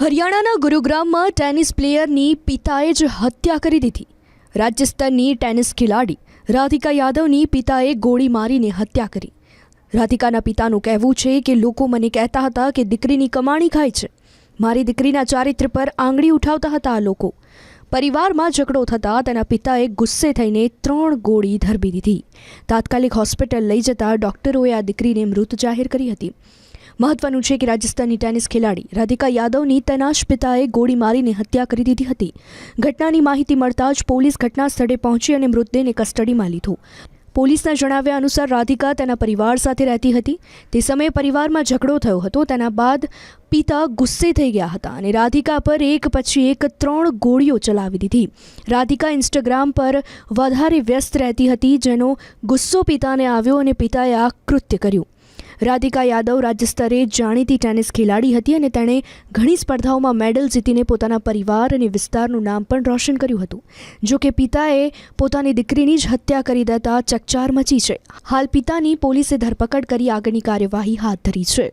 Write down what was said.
હરિયાણાના ગુરુગ્રામમાં ટેનિસ પ્લેયરની પિતાએ જ હત્યા કરી દીધી. રાજ્યસ્તરની ટેનિસ ખેલાડી રાધિકા યાદવની પિતાએ ગોળી મારીને હત્યા કરી. રાધિકાના પિતાનું કહેવું છે કે લોકો મને કહેતા હતા કે દીકરીની કમાણી ખાય છે. મારી દીકરીના ચારિત્ર પર આંગળી ઉઠાવતા હતા આ લોકો. પરિવારમાં ઝઘડો થતાં તેના પિતાએ ગુસ્સે થઈને ત્રણ ગોળી ધરબી દીધી. તાત્કાલિક હોસ્પિટલ લઈ જતા ડોક્ટરોએ આ દીકરીને મૃત જાહેર કરી હતી. મહત્વનું છે કે રાજસ્થાનની ટેનિસ ખેલાડી રાધિકા યાદવની તેના જ પિતાએ ગોળી મારીને હત્યા કરી દીધી હતી. ઘટનાની માહિતી મળતા જ પોલીસ ઘટના સ્થળે પહોંચી અને મૃતદેહને કસ્ટડીમાં લીધો. પોલીસના જણાવ્યા અનુસાર રાધિકા તેના પરિવાર સાથે રહેતી હતી. તે સમયે પરિવારમાં ઝઘડો થયો હતો. તેના બાદ પિતા ગુસ્સે થઈ ગયા હતા અને રાધિકા પર એક પછી એક ત્રણ ગોળીઓ ચલાવી દીધી. રાધિકા ઇન્સ્ટાગ્રામ પર વધારે વ્યસ્ત રહેતી હતી, જેનો ગુસ્સો પિતાને આવ્યો અને પિતાએ આ કૃત્ય કર્યું. રાધિકા યાદવ રાજ્ય સ્તરે જાણીતી ટેનિસ ખેલાડી હતી અને તેણે ઘણી સ્પર્ધાઓમાં મેડલ જીતીને પોતાના પરિવાર અને વિસ્તારનું નામ પણ રોશન કર્યું હતું. જો કે પિતાએ પોતાની દીકરીની જ હત્યા કરી દેતા ચકચાર મચી છે. હાલ પિતાની પોલીસે ધરપકડ કરી આગળની કાર્યવાહી હાથ ધરી છે.